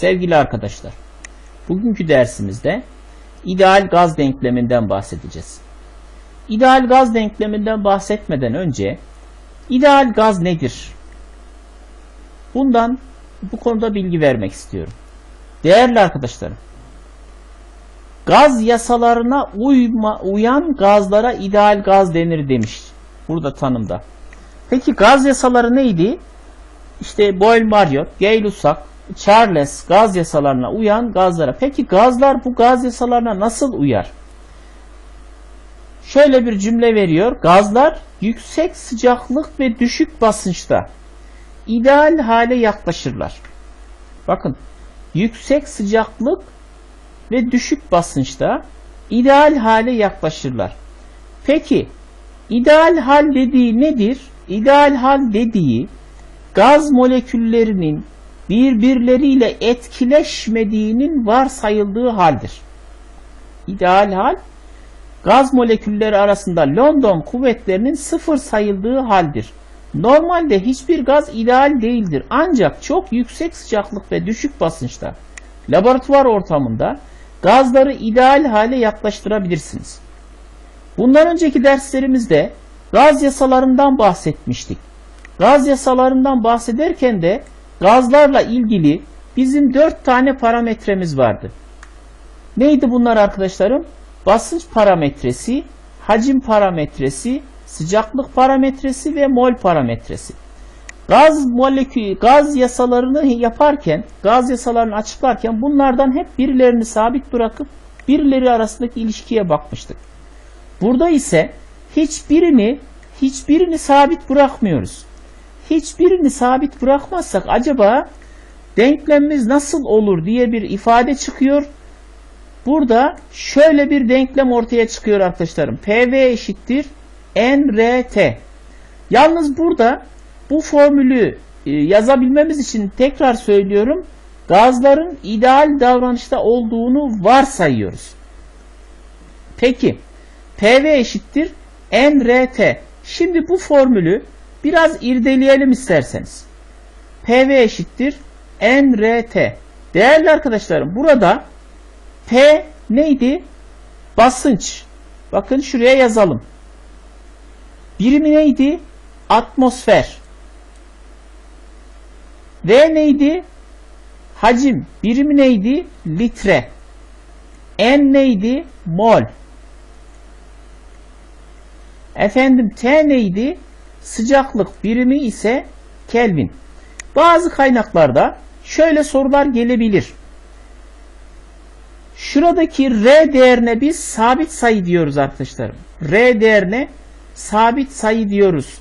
Sevgili arkadaşlar, bugünkü dersimizde ideal gaz denkleminden bahsedeceğiz. İdeal gaz denkleminden bahsetmeden önce ideal gaz nedir? Bundan bu konuda bilgi vermek istiyorum. Değerli arkadaşlarım, gaz yasalarına uyma, uyan gazlara ideal gaz denir demiş burada tanımda. Peki gaz yasaları neydi? İşte Boyle-Marriott, Gay-Lussac, Charles gaz yasalarına uyan gazlara. Peki gazlar bu gaz yasalarına nasıl uyar? Şöyle bir cümle veriyor. Gazlar yüksek sıcaklık ve düşük basınçta ideal hale yaklaşırlar. Bakın yüksek sıcaklık ve düşük basınçta ideal hale yaklaşırlar. Peki ideal hal dediği nedir? İdeal hal dediği gaz moleküllerinin birbirleriyle etkileşmediğinin varsayıldığı haldir. İdeal hal gaz molekülleri arasında London kuvvetlerinin sıfır sayıldığı haldir. Normalde hiçbir gaz ideal değildir. Ancak çok yüksek sıcaklık ve düşük basınçta laboratuvar ortamında gazları ideal hale yaklaştırabilirsiniz. Bundan önceki derslerimizde gaz yasalarından bahsetmiştik. Gaz yasalarından bahsederken de gazlarla ilgili bizim dört tane parametremiz vardı. Neydi bunlar arkadaşlarım? Basınç parametresi, hacim parametresi, sıcaklık parametresi ve mol parametresi. Gaz molekül, gaz yasalarını yaparken, gaz yasalarını açıklarken bunlardan hep birilerini sabit bırakıp birileri arasındaki ilişkiye bakmıştık. Burada ise hiçbirini hiçbirini sabit bırakmıyoruz. Hiçbirini sabit bırakmazsak acaba denklemimiz nasıl olur diye bir ifade çıkıyor. Burada şöyle bir denklem ortaya çıkıyor arkadaşlarım. PV eşittir NRT. Yalnız burada bu formülü e, yazabilmemiz için tekrar söylüyorum. Gazların ideal davranışta olduğunu varsayıyoruz. Peki PV eşittir NRT. Şimdi bu formülü biraz irdeleyelim isterseniz. PV eşittir NRT. Değerli arkadaşlarım burada P neydi? Basınç. Bakın şuraya yazalım. Birimi neydi? Atmosfer. V neydi? Hacim. Birimi neydi? Litre. N neydi? Mol. Efendim T neydi? Sıcaklık birimi ise Kelvin. Bazı kaynaklarda şöyle sorular gelebilir. Şuradaki R değerine biz sabit sayı diyoruz arkadaşlarım. R değerine sabit sayı diyoruz.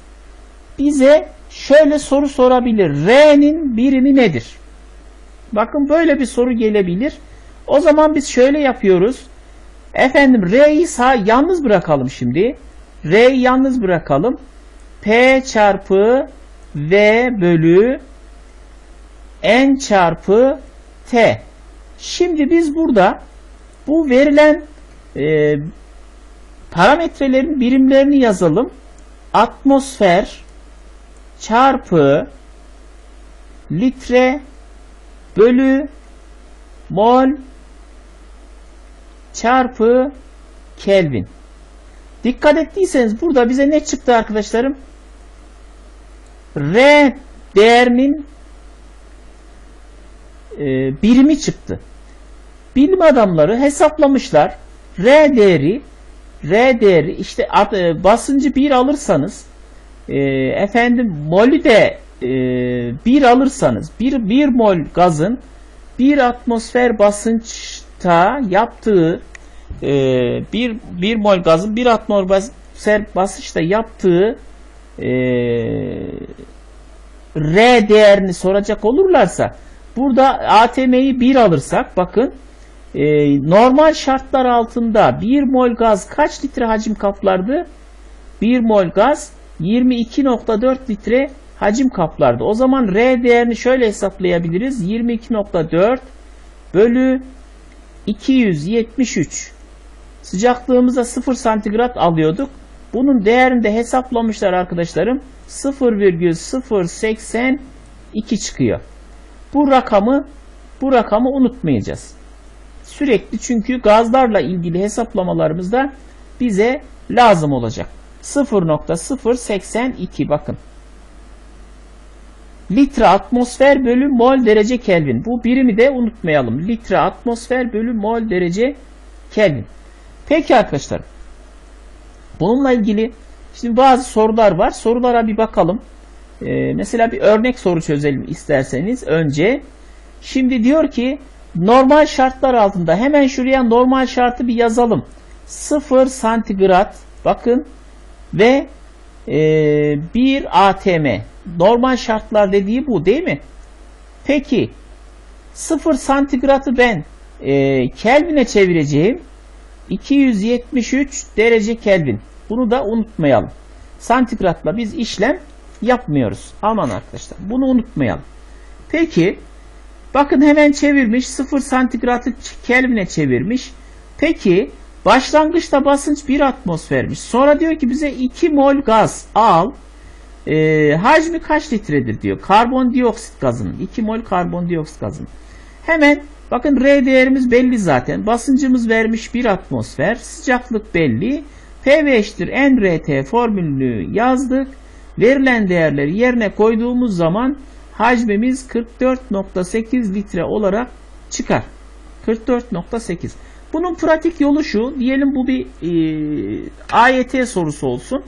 Bize şöyle soru sorabilir. R'nin birimi nedir? Bakın böyle bir soru gelebilir. O zaman biz şöyle yapıyoruz. Efendim R'yi sağ yalnız bırakalım şimdi. R'yi yalnız bırakalım. P çarpı V bölü N çarpı T. Şimdi biz burada bu verilen e, parametrelerin birimlerini yazalım. Atmosfer çarpı litre bölü mol çarpı Kelvin. Dikkat ettiyseniz burada bize ne çıktı arkadaşlarım? R değerinin e, birimi çıktı. Bilim adamları hesaplamışlar. R değeri R değeri işte e, basıncı 1 alırsanız e, efendim molü de e, 1 alırsanız 1, 1 mol gazın 1 atmosfer basınçta yaptığı e, 1, 1 mol gazın 1 atmosfer basınçta yaptığı e, R değerini soracak olurlarsa burada ATM'yi 1 alırsak bakın e, normal şartlar altında 1 mol gaz kaç litre hacim kaplardı? 1 mol gaz 22.4 litre hacim kaplardı. O zaman R değerini şöyle hesaplayabiliriz. 22.4 bölü 273 sıcaklığımızda 0 santigrat alıyorduk. Bunun değerini de hesaplamışlar arkadaşlarım. 0,082 çıkıyor. Bu rakamı Bu rakamı unutmayacağız. Sürekli çünkü gazlarla ilgili hesaplamalarımızda bize lazım olacak. 0.082 bakın. Litre atmosfer bölü mol derece Kelvin. Bu birimi de unutmayalım. Litre atmosfer bölü mol derece Kelvin. Peki arkadaşlar. Bununla ilgili şimdi bazı sorular var. Sorulara bir bakalım. Ee, mesela bir örnek soru çözelim isterseniz önce. Şimdi diyor ki normal şartlar altında hemen şuraya normal şartı bir yazalım. 0 santigrat bakın ve e, 1 atm normal şartlar dediği bu değil mi? Peki 0 santigratı ben e, Kelvin'e çevireceğim. 273 derece Kelvin. Bunu da unutmayalım. Santigratla biz işlem yapmıyoruz. Aman arkadaşlar bunu unutmayalım. Peki bakın hemen çevirmiş 0 santigratı Kelvin'e çevirmiş. Peki başlangıçta basınç 1 atmosfermiş. Sonra diyor ki bize 2 mol gaz al. E, hacmi kaç litredir diyor. Karbondioksit gazının. 2 mol karbondioksit gazının. Hemen bakın R değerimiz belli zaten. Basıncımız vermiş 1 atmosfer. Sıcaklık belli. PV eşittir nRT formülünü yazdık. Verilen değerleri yerine koyduğumuz zaman hacmimiz 44.8 litre olarak çıkar. 44.8. Bunun pratik yolu şu. Diyelim bu bir e, AYT sorusu olsun.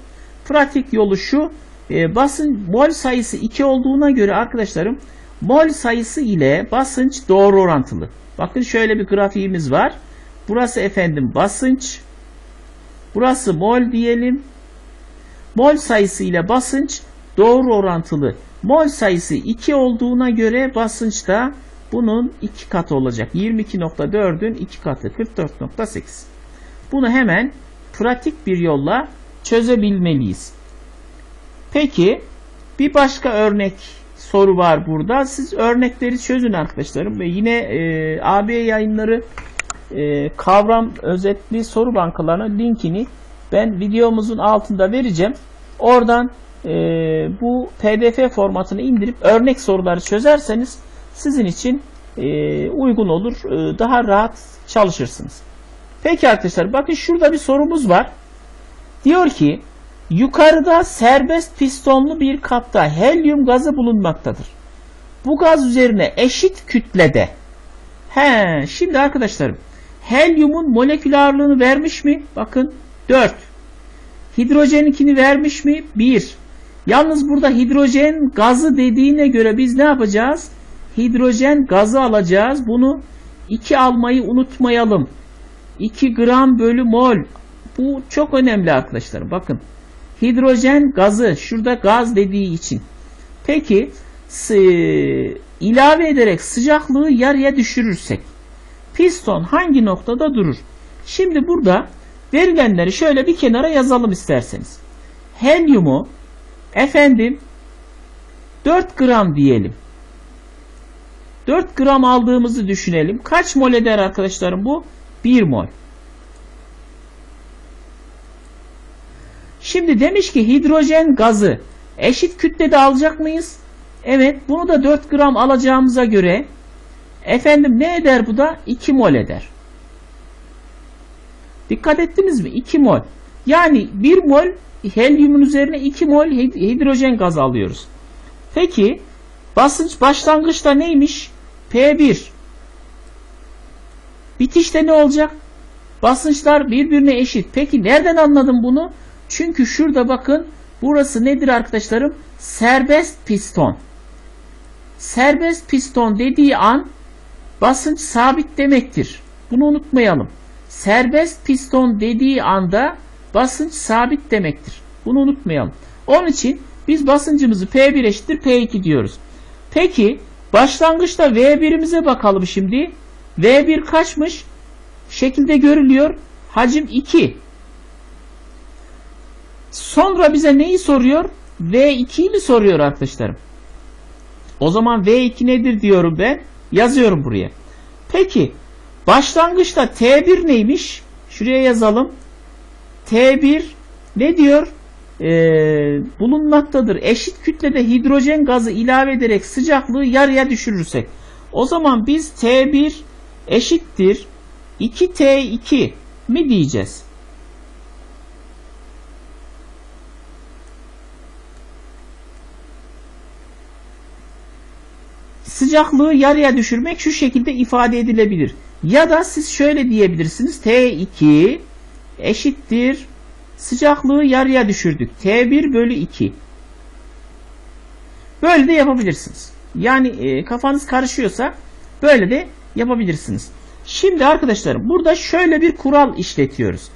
Pratik yolu şu. E, basın mol sayısı 2 olduğuna göre arkadaşlarım mol sayısı ile basınç doğru orantılı. Bakın şöyle bir grafiğimiz var. Burası efendim basınç. Burası mol diyelim. Mol sayısı ile basınç doğru orantılı. Mol sayısı 2 olduğuna göre basınç da bunun 2 katı olacak. 22.4'ün 2 katı 44.8. Bunu hemen pratik bir yolla çözebilmeliyiz. Peki bir başka örnek soru var burada. Siz örnekleri çözün arkadaşlarım ve yine e, AB yayınları e, kavram özetli soru bankalarına linkini ben videomuzun altında vereceğim. Oradan e, bu pdf formatını indirip örnek soruları çözerseniz sizin için e, uygun olur. E, daha rahat çalışırsınız. Peki arkadaşlar bakın şurada bir sorumuz var. Diyor ki yukarıda serbest pistonlu bir kapta helyum gazı bulunmaktadır. Bu gaz üzerine eşit kütlede He, şimdi arkadaşlarım helyumun molekül ağırlığını vermiş mi? Bakın 4. Hidrojeninkini vermiş mi? 1. Yalnız burada hidrojen gazı dediğine göre biz ne yapacağız? Hidrojen gazı alacağız. Bunu 2 almayı unutmayalım. 2 gram bölü mol. Bu çok önemli arkadaşlar. Bakın. Hidrojen gazı. Şurada gaz dediği için. Peki ilave ederek sıcaklığı yarıya düşürürsek piston hangi noktada durur? Şimdi burada verilenleri şöyle bir kenara yazalım isterseniz. Helyumu efendim 4 gram diyelim. 4 gram aldığımızı düşünelim. Kaç mol eder arkadaşlarım bu? 1 mol. Şimdi demiş ki hidrojen gazı eşit kütlede alacak mıyız? Evet bunu da 4 gram alacağımıza göre efendim ne eder bu da? 2 mol eder. Dikkat ettiniz mi? 2 mol. Yani 1 mol helyumun üzerine 2 mol hidrojen gaz alıyoruz. Peki basınç başlangıçta neymiş? P1. Bitişte ne olacak? Basınçlar birbirine eşit. Peki nereden anladım bunu? Çünkü şurada bakın burası nedir arkadaşlarım? Serbest piston. Serbest piston dediği an basınç sabit demektir. Bunu unutmayalım. Serbest piston dediği anda basınç sabit demektir. Bunu unutmayalım. Onun için biz basıncımızı P1 eşittir P2 diyoruz. Peki başlangıçta V1'imize bakalım şimdi. V1 kaçmış? Şekilde görülüyor. Hacim 2. Sonra bize neyi soruyor? V2'yi mi soruyor arkadaşlarım? O zaman V2 nedir diyorum ben. Yazıyorum buraya. Peki başlangıçta T1 neymiş? Şuraya yazalım. T1 ne diyor? Ee, bulunmaktadır. Eşit kütlede hidrojen gazı ilave ederek sıcaklığı yarıya düşürürsek. O zaman biz T1 eşittir 2T2 mi diyeceğiz? Sıcaklığı yarıya düşürmek şu şekilde ifade edilebilir. Ya da siz şöyle diyebilirsiniz. T2 eşittir sıcaklığı yarıya düşürdük. T1 bölü 2. Böyle de yapabilirsiniz. Yani e, kafanız karışıyorsa böyle de yapabilirsiniz. Şimdi arkadaşlarım burada şöyle bir kural işletiyoruz.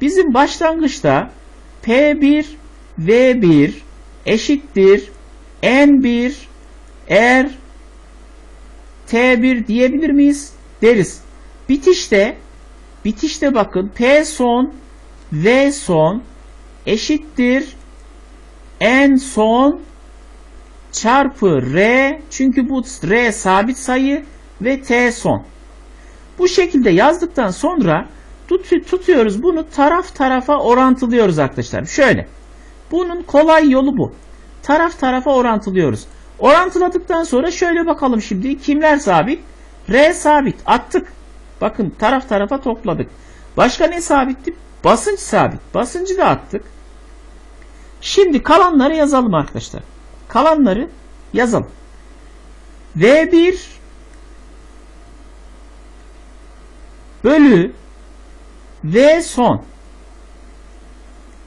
Bizim başlangıçta P1 V1 eşittir N1 R T1 diyebilir miyiz? Deriz. Bitişte bitişte bakın P son V son eşittir N son çarpı R çünkü bu R sabit sayı ve T son. Bu şekilde yazdıktan sonra tut, tutuyoruz bunu taraf tarafa orantılıyoruz arkadaşlar. Şöyle. Bunun kolay yolu bu. Taraf tarafa orantılıyoruz. Orantıladıktan sonra şöyle bakalım şimdi. Kimler sabit? R sabit. Attık. Bakın taraf tarafa topladık. Başka ne sabitti? Basınç sabit. Basıncı da attık. Şimdi kalanları yazalım arkadaşlar. Kalanları yazalım. V1 bölü V son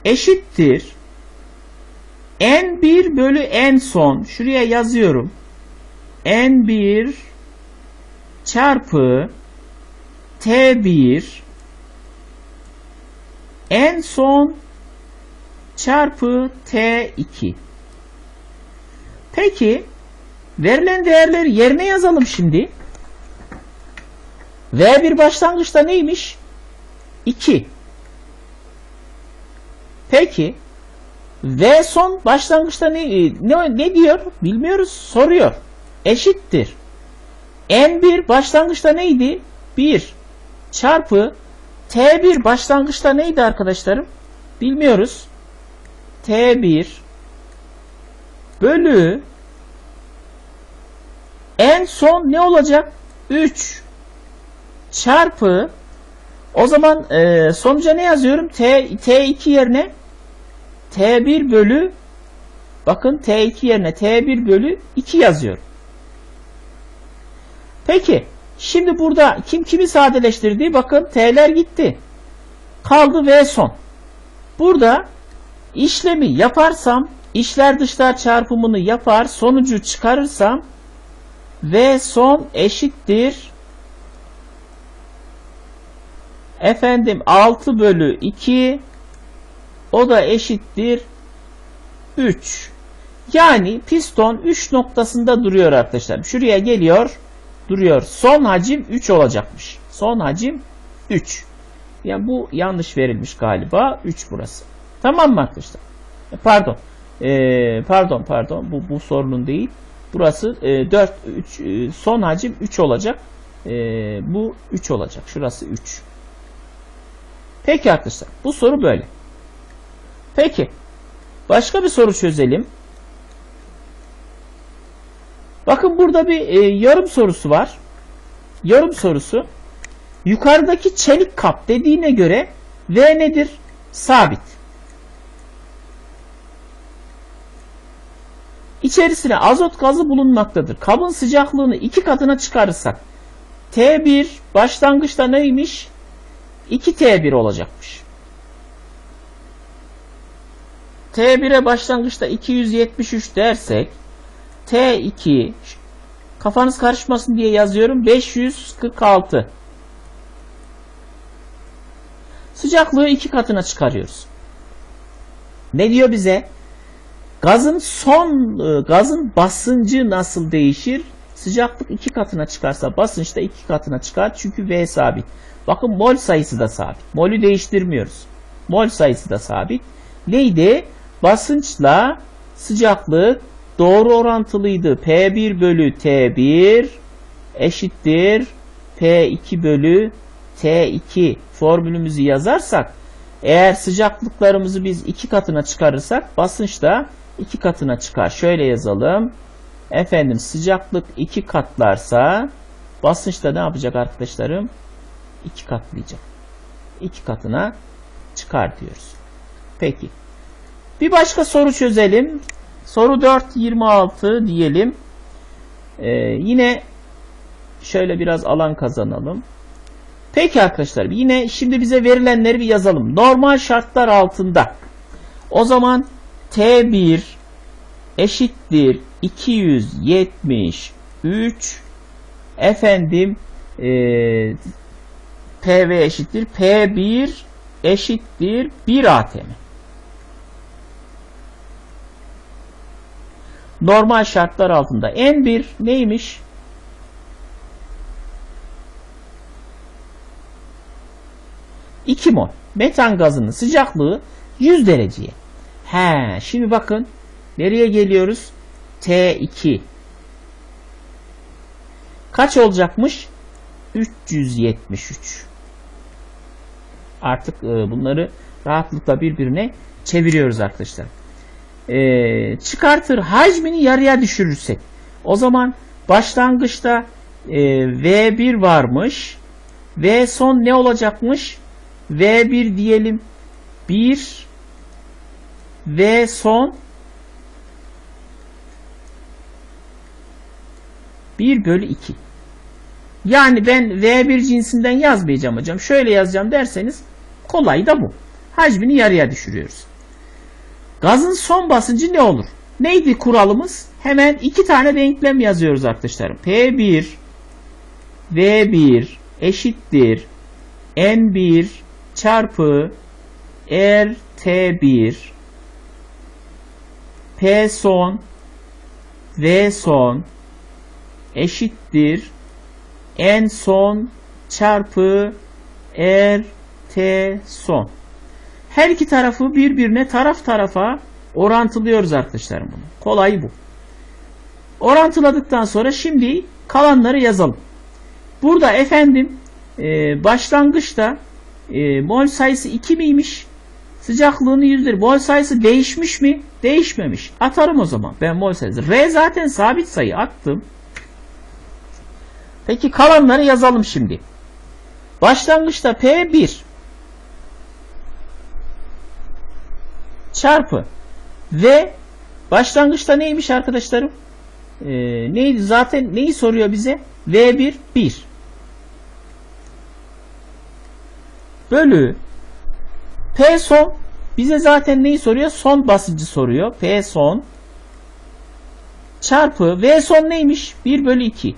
eşittir N1 bölü N son şuraya yazıyorum. N1 çarpı T1 N son çarpı T2 Peki verilen değerleri yerine yazalım şimdi. V1 başlangıçta neymiş? 2. Peki V son başlangıçta ne, ne, ne diyor? Bilmiyoruz. Soruyor. Eşittir. N1 başlangıçta neydi? 1 çarpı T1 başlangıçta neydi arkadaşlarım? Bilmiyoruz. T1 bölü en son ne olacak? 3 çarpı o zaman e, sonuca ne yazıyorum? T, T2 yerine T1 bölü bakın T2 yerine T1 bölü 2 yazıyorum. Peki şimdi burada kim kimi sadeleştirdi? Bakın T'ler gitti. Kaldı V son. Burada işlemi yaparsam içler dışlar çarpımını yapar sonucu çıkarırsam V son eşittir efendim 6 bölü 2 o da eşittir 3. Yani piston 3 noktasında duruyor arkadaşlar. Şuraya geliyor, duruyor. Son hacim 3 olacakmış. Son hacim 3. Yani bu yanlış verilmiş galiba. 3 burası. Tamam mı arkadaşlar? E, pardon. Ee, pardon pardon. Bu, bu sorunun değil. Burası e, 4 3 e, son hacim 3 olacak. E, bu 3 olacak. Şurası 3. Peki arkadaşlar. Bu soru böyle. Peki. Başka bir soru çözelim. Bakın burada bir e, yorum sorusu var. Yorum sorusu. Yukarıdaki çelik kap dediğine göre V nedir? Sabit. İçerisine azot gazı bulunmaktadır. Kabın sıcaklığını iki katına çıkarırsak T1 başlangıçta neymiş? 2T1 olacakmış. T1'e başlangıçta 273 dersek T2 kafanız karışmasın diye yazıyorum 546 sıcaklığı iki katına çıkarıyoruz. Ne diyor bize? Gazın son e, gazın basıncı nasıl değişir? Sıcaklık iki katına çıkarsa basınç da iki katına çıkar. Çünkü V sabit. Bakın mol sayısı da sabit. Molü değiştirmiyoruz. Mol sayısı da sabit. Neydi? Basınçla sıcaklık doğru orantılıydı. P1 bölü T1 eşittir P2 bölü T2 formülümüzü yazarsak eğer sıcaklıklarımızı biz iki katına çıkarırsak basınç da iki katına çıkar. Şöyle yazalım. Efendim sıcaklık 2 katlarsa basınç da ne yapacak arkadaşlarım? 2 katlayacak. 2 katına çıkar diyoruz. Peki. Bir başka soru çözelim. Soru 4, 26 diyelim. Ee, yine şöyle biraz alan kazanalım. Peki arkadaşlar yine şimdi bize verilenleri bir yazalım. Normal şartlar altında o zaman T1 eşittir 273 efendim e, PV eşittir P1 eşittir 1 ATM. Normal şartlar altında N1 neymiş? İki mol. Metan gazının sıcaklığı 100 dereceye. He, şimdi bakın nereye geliyoruz? T2. Kaç olacakmış? 373. Artık e, bunları rahatlıkla birbirine çeviriyoruz arkadaşlar. E, çıkartır hacmini yarıya düşürürsek. O zaman başlangıçta e, V1 varmış. V son ne olacakmış? V1 diyelim 1 V son 1 bölü 2. Yani ben V1 cinsinden yazmayacağım hocam. Şöyle yazacağım derseniz kolay da bu. Hacmini yarıya düşürüyoruz. Gazın son basıncı ne olur? Neydi kuralımız? Hemen iki tane denklem yazıyoruz arkadaşlarım. P1 V1 eşittir N1 çarpı RT1 P son V son eşittir N son çarpı RT son. Her iki tarafı birbirine taraf tarafa orantılıyoruz arkadaşlarım bunu. Kolay bu. Orantıladıktan sonra şimdi kalanları yazalım. Burada efendim e, başlangıçta e, mol sayısı 2 miymiş? Sıcaklığını 100'dür. Mol sayısı değişmiş mi? Değişmemiş. Atarım o zaman. Ben mol sayısı. R zaten sabit sayı. Attım. Peki kalanları yazalım şimdi. Başlangıçta P1 çarpı ve başlangıçta neymiş arkadaşlarım? Ee, neydi? Zaten neyi soruyor bize? V1 1 bölü P son bize zaten neyi soruyor? Son basıncı soruyor. P son çarpı V son neymiş? 1 bölü 2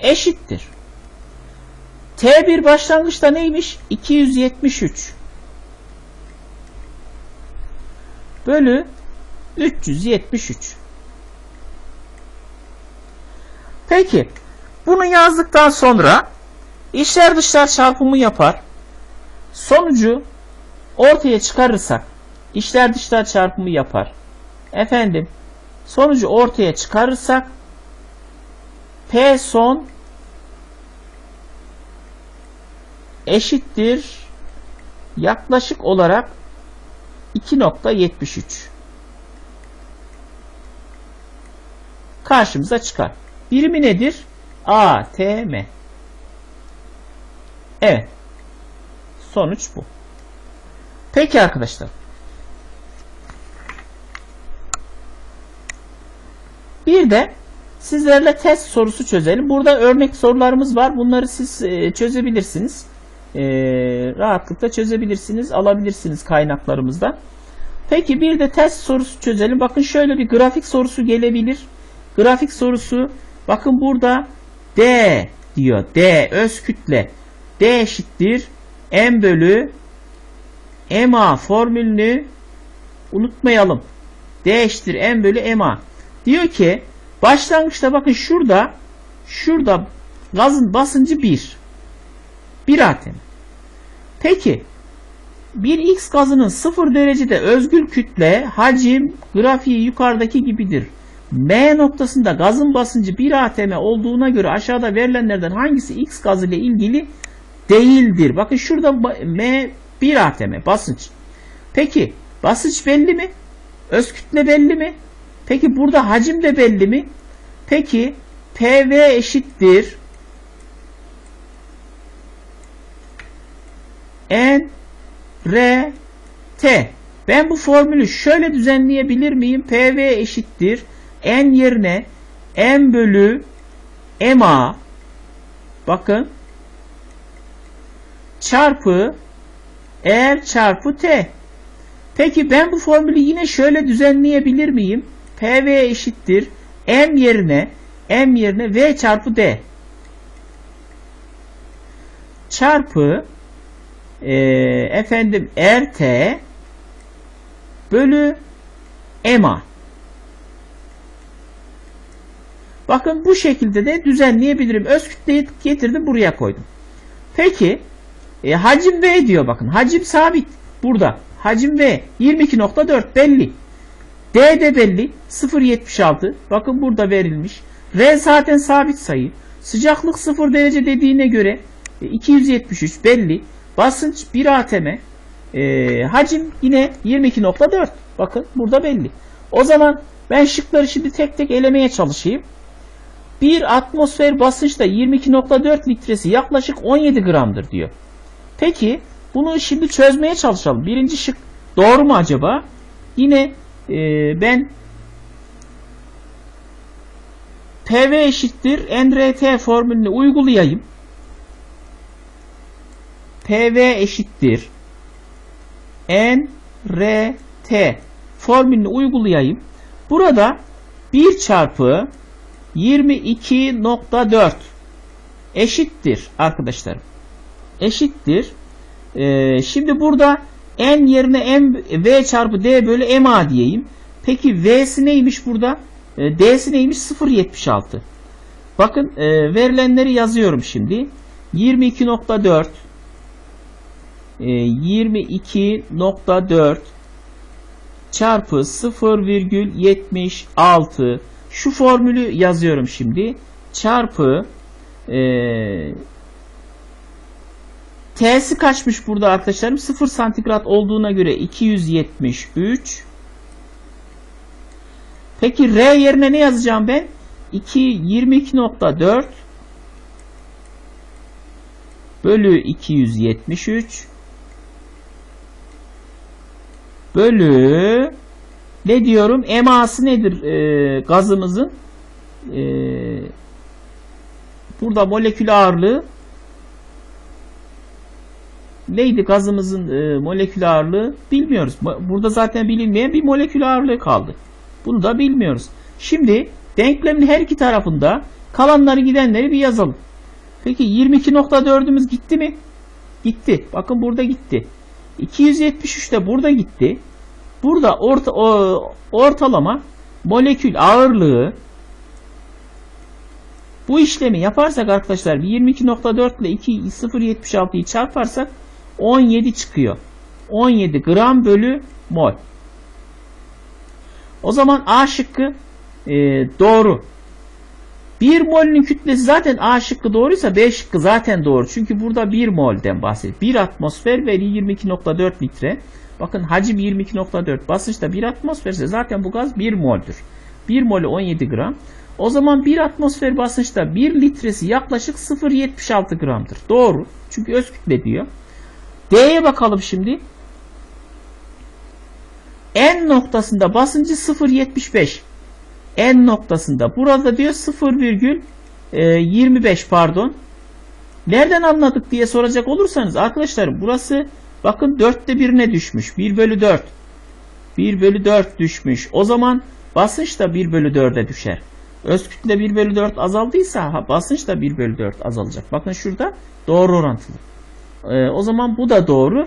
eşittir. T1 başlangıçta neymiş? 273 bölü 373 Peki bunu yazdıktan sonra İçler dışlar çarpımı yapar. Sonucu ortaya çıkarırsak içler dışlar çarpımı yapar. Efendim sonucu ortaya çıkarırsak P son eşittir yaklaşık olarak 2.73 karşımıza çıkar. Birimi nedir? ATM. Evet. Sonuç bu. Peki arkadaşlar. Bir de sizlerle test sorusu çözelim. Burada örnek sorularımız var. Bunları siz e, çözebilirsiniz. E, rahatlıkla çözebilirsiniz. Alabilirsiniz kaynaklarımızdan. Peki bir de test sorusu çözelim. Bakın şöyle bir grafik sorusu gelebilir. Grafik sorusu bakın burada D diyor. D öz kütle. D eşittir M bölü MA formülünü unutmayalım. D eşittir M bölü MA. Diyor ki başlangıçta bakın şurada şurada gazın basıncı 1. 1 atm. Peki bir X gazının 0 derecede özgül kütle hacim grafiği yukarıdaki gibidir. M noktasında gazın basıncı 1 atm olduğuna göre aşağıda verilenlerden hangisi X gazı ile ilgili değildir. Bakın şurada M 1 atm basınç. Peki basınç belli mi? Öz kütle belli mi? Peki burada hacim de belli mi? Peki PV eşittir N R T. Ben bu formülü şöyle düzenleyebilir miyim? PV eşittir N yerine M bölü MA bakın çarpı R çarpı T. Peki ben bu formülü yine şöyle düzenleyebilir miyim? PV eşittir M yerine M yerine V çarpı D çarpı e, efendim RT bölü EMA. Bakın bu şekilde de düzenleyebilirim. Öz kütleyi getirdim buraya koydum. Peki e, hacim V diyor bakın. Hacim sabit. Burada. Hacim V 22.4 belli. D de belli. 0.76. Bakın burada verilmiş. R zaten sabit sayı. Sıcaklık 0 derece dediğine göre e, 273 belli. Basınç 1 atm. E, hacim yine 22.4. Bakın burada belli. O zaman ben şıkları şimdi tek tek elemeye çalışayım. Bir atmosfer basınçta 22.4 litresi yaklaşık 17 gramdır diyor. Peki bunu şimdi çözmeye çalışalım. Birinci şık doğru mu acaba? Yine e, ben PV eşittir NRT formülünü uygulayayım. PV eşittir NRT formülünü uygulayayım. Burada 1 çarpı 22.4 eşittir arkadaşlarım. Eşittir. Ee, şimdi burada n yerine m v çarpı d bölü ma diyeyim. Peki v'si neymiş burada? E, d'si neymiş? 0.76. Bakın e, verilenleri yazıyorum şimdi. 22.4 e, 22.4 çarpı 0,76 şu formülü yazıyorum şimdi. Çarpı e, T'si kaçmış burada arkadaşlarım? 0 santigrat olduğuna göre 273. Peki R yerine ne yazacağım ben? 2 22.4 bölü 273 bölü ne diyorum? Eması nedir e, gazımızın? E, burada molekül ağırlığı neydi gazımızın e, molekül ağırlığı bilmiyoruz. Burada zaten bilinmeyen bir molekül ağırlığı kaldı. Bunu da bilmiyoruz. Şimdi denklemin her iki tarafında kalanları gidenleri bir yazalım. Peki 22.4'ümüz gitti mi? Gitti. Bakın burada gitti. 273 de burada gitti. Burada orta, o, ortalama molekül ağırlığı bu işlemi yaparsak arkadaşlar 22.4 ile 0.76'yı çarparsak 17 çıkıyor. 17 gram bölü mol. O zaman A şıkkı e, doğru. 1 mol'ün kütlesi zaten A şıkkı doğruysa B şıkkı zaten doğru. Çünkü burada 1 mol'den bahsediyor. 1 atmosfer ve 22.4 litre. Bakın hacim 22.4 basınçta 1 atmosferse zaten bu gaz 1 mol'dür. 1 molü 17 gram. O zaman 1 atmosfer basınçta 1 litresi yaklaşık 0.76 gramdır. Doğru. Çünkü öz kütle diyor. D'ye bakalım şimdi. N noktasında basıncı 0.75. N noktasında. Burada diyor 0,25 pardon. Nereden anladık diye soracak olursanız arkadaşlar burası bakın 4'te 1'ine düşmüş. 1 bölü 4. 1 bölü 4 düşmüş. O zaman basınç da 1 bölü 4'e düşer. Öz kütle 1 bölü 4 azaldıysa basınç da 1 bölü 4 azalacak. Bakın şurada doğru orantılı. Ee, o zaman bu da doğru.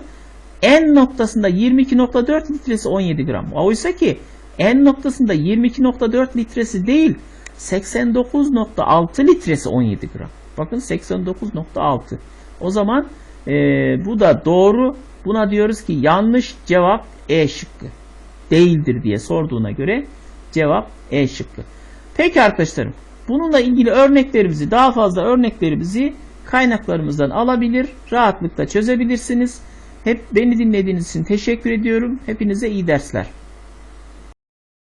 N noktasında 22.4 litresi 17 gram. Oysa ki N noktasında 22.4 litresi değil 89.6 litresi 17 gram. Bakın 89.6. O zaman e, bu da doğru. Buna diyoruz ki yanlış cevap E şıkkı. Değildir diye sorduğuna göre cevap E şıkkı. Peki arkadaşlarım bununla ilgili örneklerimizi daha fazla örneklerimizi kaynaklarımızdan alabilir, rahatlıkla çözebilirsiniz. Hep beni dinlediğiniz için teşekkür ediyorum. Hepinize iyi dersler.